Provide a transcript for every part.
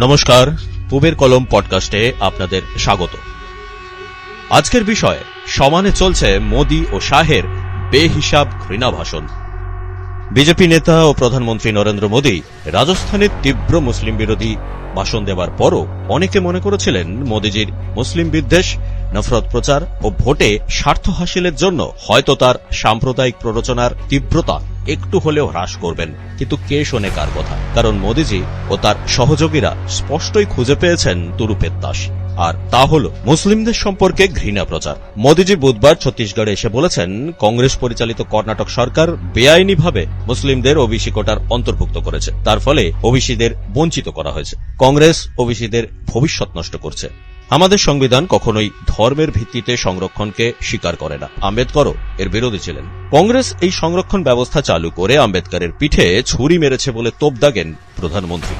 নমস্কার, পুবের কলম পডকাস্টে আপনাদের স্বাগত। আজকের বিষয়, সমানে চলছে মোদি ও শাহের বেহিসাব ঘৃণা ভাষণ বিজেপি নেতা ও প্রধানমন্ত্রী নরেন্দ্র মোদী রাজস্থানে তীব্র মুসলিম বিরোধী ভাষণ দেওয়ার পরও অনেকে মনে করেছিলেন মোদীজির মুসলিম বিদ্বেষ, নফরত প্রচার ও ভোটে স্বার্থ হাসিলের জন্য হয়তো তার সাম্প্রদায়িক প্ররোচনার তীব্রতা। একটু হলেও হ্রাস করবেন। কিন্তু কে শোনে কার কথা? কারণ মোদীজি ও তার সহযোগীরা স্পষ্টই খুঁজে পেয়েছেন তুরুপের তাস আর তা হল মুসলিমদের সম্পর্কে ঘৃণা প্রচার। মোদীজি বুধবার ছত্তিশগড়ে এসে বলেছেন, কংগ্রেস পরিচালিত কর্ণাটক সরকার বেআইনিভাবে মুসলিমদের ওবিসি কোটার অন্তর্ভুক্ত করেছে। তার ফলে ওবিসিদের বঞ্চিত করা হয়েছে। কংগ্রেস ওবিসিদের ভবিষ্যৎ নষ্ট করছে। আমাদের সংবিধান কখনোই ধর্মের ভিত্তিতে সংরক্ষণকে স্বীকার করে না। আম্বেদকরও এর বিরোধী ছিলেন। কংগ্রেস এই সংরক্ষণ ব্যবস্থা চালু করে আম্বেদকরের পিঠে ছুরি মেরেছে বলে তোপ দাগেন প্রধানমন্ত্রী।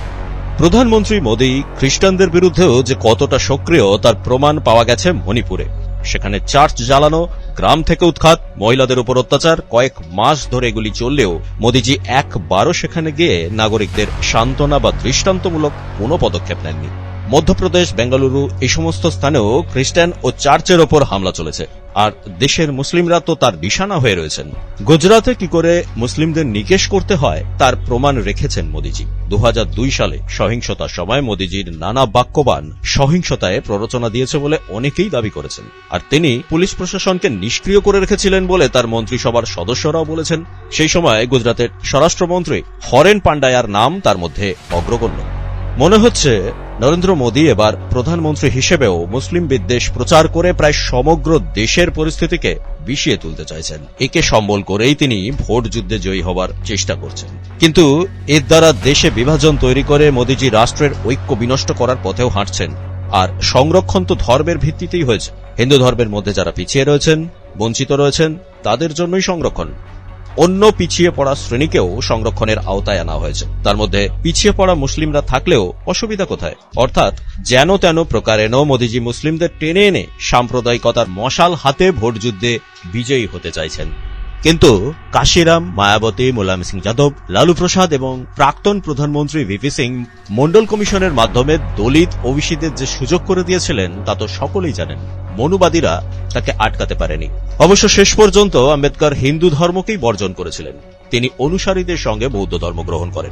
প্রধানমন্ত্রী মোদী খ্রিস্টানদের বিরুদ্ধেও যে কতটা সক্রিয় তার প্রমাণ পাওয়া গেছে মণিপুরে। সেখানে চার্চ জ্বালানো, গ্রাম থেকে উৎখাত, মহিলাদের উপর অত্যাচার, কয়েক মাস ধরে এগুলি চললেও মোদীজি একবারও সেখানে গিয়ে নাগরিকদের সান্ত্বনা বা দৃষ্টান্তমূলক কোনো পদক্ষেপ নেননি। মধ্যপ্রদেশ, বেঙ্গালুরু, এই সমস্ত স্থানেও খ্রিস্টান ও চার্চের ওপর হামলা চলেছে। আর দেশের মুসলিমরা তো তার নিশানা হয়ে রয়েছেন। গুজরাতে কি করে মুসলিমদের নিকেশ করতে হয়, তার প্রমাণ রেখেছেন মোদীজি। দু হাজার দুই সালে সহিংসতার সময় মোদীজির নানা বাক্যবান সহিংসতায় প্ররোচনা দিয়েছে বলে অনেকেই দাবি করেছেন। আর তিনি পুলিশ প্রশাসনকে নিষ্ক্রিয় করে রেখেছিলেন বলে তার মন্ত্রিসভার সদস্যরাও বলেছেন। সেই সময় গুজরাতের স্বরাষ্ট্রমন্ত্রী হরেন পান্ডায়ার নাম তার মধ্যে অগ্রগণ্য। মনে হচ্ছে নরেন্দ্র মোদী এবার প্রধানমন্ত্রী হিসেবেও মুসলিম বিদ্বেষ প্রচার করে প্রায় সমগ্র দেশের পরিস্থিতিকে বিষিয়ে তুলতে চাইছেন। একে সম্বল করেই তিনি ভোট যুদ্ধে জয়ী হবার চেষ্টা করছেন। কিন্তু এর দ্বারা দেশে বিভাজন তৈরি করে মোদীজি রাষ্ট্রের ঐক্য বিনষ্ট করার পথেও হাঁটছেন। আর সংরক্ষণ তো ধর্মের ভিত্তিতেই হয়েছে। হিন্দু ধর্মের মধ্যে যারা পিছিয়ে রয়েছেন, বঞ্চিত রয়েছেন, তাদের জন্যই সংরক্ষণ। অন্য পিছিয়ে পড়া শ্রেণীকেও সংরক্ষণের আওতায় আনা হয়েছে। তার মধ্যে পিছিয়ে পড়া মুসলিমরা থাকলেও অসুবিধা কোথায়? অর্থাৎ, যেন তেন প্রকারে প্রকারেণ মোদীজি মুসলিমদের টেনে এনে সাম্প্রদায়িকতার মশাল হাতে ভোটযুদ্ধে বিজয়ী হতে চাইছেন। কিন্তু কাশিরাম, মায়াবতী মুলায়ম সিং যাদব, লালু প্রসাদ এবং প্রাক্তন প্রধানমন্ত্রী ভিপি সিং মন্ডল কমিশনের মাধ্যমে দলিত ওবিসিদের যে সুযোগ করে দিয়েছিলেন, তা তো সকলেই জানেন। মনুবাদীরা তাকে আটকাতে পারেনি। অবশ্য শেষ পর্যন্ত আম্বেদকর হিন্দু ধর্মকেই বর্জন করেছিলেন। তিনি অনুসারীদের সঙ্গে বৌদ্ধ ধর্ম গ্রহণ করেন।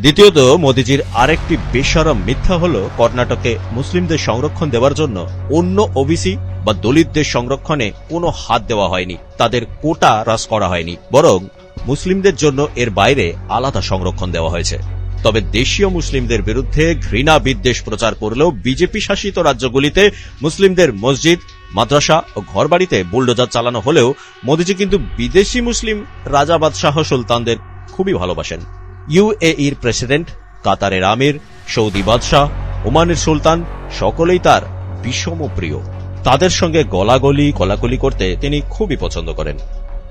দ্বিতীয়ত, মোদীজির আরেকটি বেসরম মিথ্যা হল কর্ণাটকে মুসলিমদের সংরক্ষণ দেওয়ার জন্য অন্য ওবিসি বা দলিতদের সংরক্ষণে কোনো হাত দেওয়া হয়নি। তাদের কোটা হ্রাস করা হয়নি। বরং মুসলিমদের জন্য এর বাইরে আলাদা সংরক্ষণ দেওয়া হয়েছে। তবে দেশীয় মুসলিমদের বিরুদ্ধে ঘৃণা বিদ্বেষ প্রচার করলেও বিজেপি শাসিত রাজ্যগুলিতে মুসলিমদের মসজিদ, মাদ্রাসা ও ঘরবাড়িতে বুলডোজার চালানো হলেও মোদীজি কিন্তু বিদেশি মুসলিম রাজা বাদশাহ সুলতানদের খুবই ভালোবাসেন। ইউএইর প্রেসিডেন্ট কাতারের আমির, সৌদি বাদশাহ, ওমানের সুলতান, সকলেই তার বিষম প্রিয়। তাদের সঙ্গে গলাগলি, কলাকলি করতে তিনি খুবই পছন্দ করেন।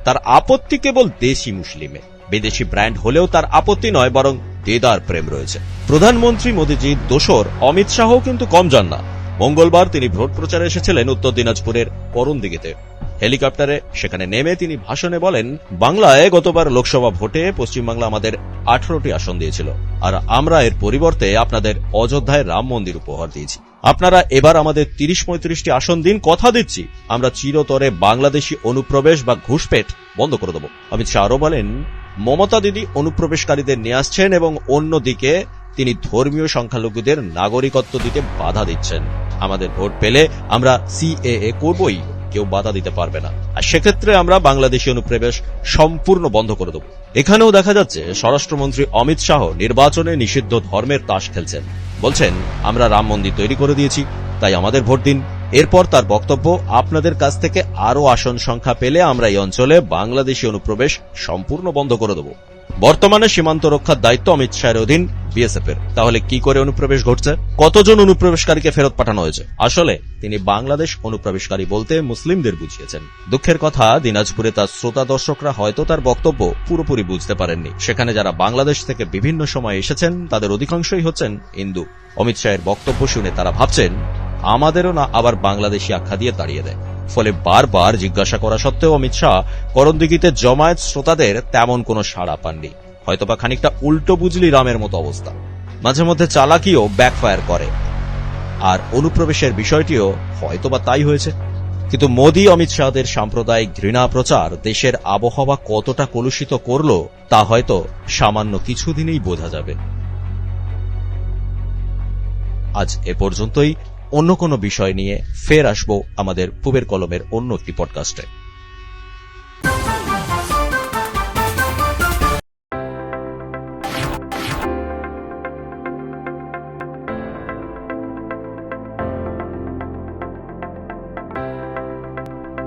তার আপত্তি কেবল দেশি মুসলিমে। বিদেশি ব্র্যান্ড হলেও তার আপত্তি নয়, বরং দেদার প্রেম রয়েছে। প্রধানমন্ত্রী মোদীজির দোসর, অমিত শাহ কিন্তু কম যান না। মঙ্গলবার তিনি ভোট প্রচারে এসেছিলেন উত্তর দিনাজপুরের করণদিঘিতে হেলিকপ্টারে সেখানে নেমে তিনি ভাষণে বলেন, বাংলায় গতবার লোকসভা ভোটে পশ্চিমবাংলা আমাদের আঠারোটি আসন দিয়েছিল। আর আমরা এর পরিবর্তে আপনাদের অযোধ্যায় রাম মন্দির উপহার দিয়েছি। আপনারা এবার আমাদের তিরিশ পঁয়ত্রিশটি আসন দিন, কথা দিচ্ছি। আমরা চিরতরে বাংলাদেশি অনুপ্রবেশ বা ঘুষপেট বন্ধ করে দেব। অমিত শাহ আরও বলেন, মমতা দিদি অনুপ্রবেশকারীদের নিয়ে আসছেন এবং অন্যদিকে তিনি ধর্মীয় সংখ্যালঘুদের নাগরিকত্ব দিতে বাধা দিচ্ছেন। আমাদের ভোট পেলে আমরা সিএএ করবই, কেউ বাধা দিতে পারবে না। আর সেক্ষেত্রে আমরা বাংলাদেশি অনুপ্রবেশ সম্পূর্ণ বন্ধ করে দেব। এখানেও দেখা যাচ্ছে, স্বরাষ্ট্রমন্ত্রী অমিত শাহ নির্বাচনে নিষিদ্ধ ধর্মের তাস খেলছেন। বলছেন, আমরা রাম মন্দির তৈরি করে দিয়েছি, তাই আমাদের ভোট দিন। এরপর তার বক্তব্য, আপনাদের কাছ থেকে আরও আসন সংখ্যা পেলে আমরা এই অঞ্চলে বাংলাদেশি অনুপ্রবেশ সম্পূর্ণ বন্ধ করে দেব। বর্তমানে সীমান্ত রক্ষার দায়িত্ব অমিত শাহের অধীন বিএসএফ এর তাহলে কি করে অনুপ্রবেশ ঘটছে? কতজন অনুপ্রবেশকারীকে ফেরত পাঠানো হয়েছে? আসলে তিনি বাংলাদেশ অনুপ্রবেশকারী বলতে মুসলিমদের বুঝিয়েছেন। দুঃখের কথা, দিনাজপুরে তার শ্রোতা দর্শকরা হয়তো তার বক্তব্য পুরোপুরি বুঝতে পারেননি। সেখানে যারা বাংলাদেশ থেকে বিভিন্ন সময় এসেছেন, তাদের অধিকাংশই হচ্ছেন হিন্দু অমিত শাহের বক্তব্য শুনে তারা ভাবছেন, আমাদেরও না আবার বাংলাদেশি আখ্যা দিয়ে তাড়িয়ে দেয়। ফলে বারবার জিজ্ঞাসা করা সত্ত্বেও অমিত শাহ করণদিঘিতে জমায়েত শ্রোতাদের তেমন কোনো সাড়া পাননি। হয়তোবা খানিকটা উল্টো বুঝলি রামের মতো অবস্থা। মাঝে মধ্যে চালাকিও ব্যাকফায়ার করে। আর অনুপ্রবেশের বিষয়টিও হয়তোবা তাই হয়েছে। কিন্তু মোদী, অমিত শাহদের সাম্প্রদায়িক ঘৃণা প্রচার দেশের আবহাওয়া কতটা কলুষিত করল, তা হয়তো সামান্য কিছুদিনেই বোঝা যাবে। আজ এ পর্যন্তই। অন্য কোনো বিষয় নিয়ে ফের আসব আমাদের পুবের কলমের অন্য একটি পডকাস্টে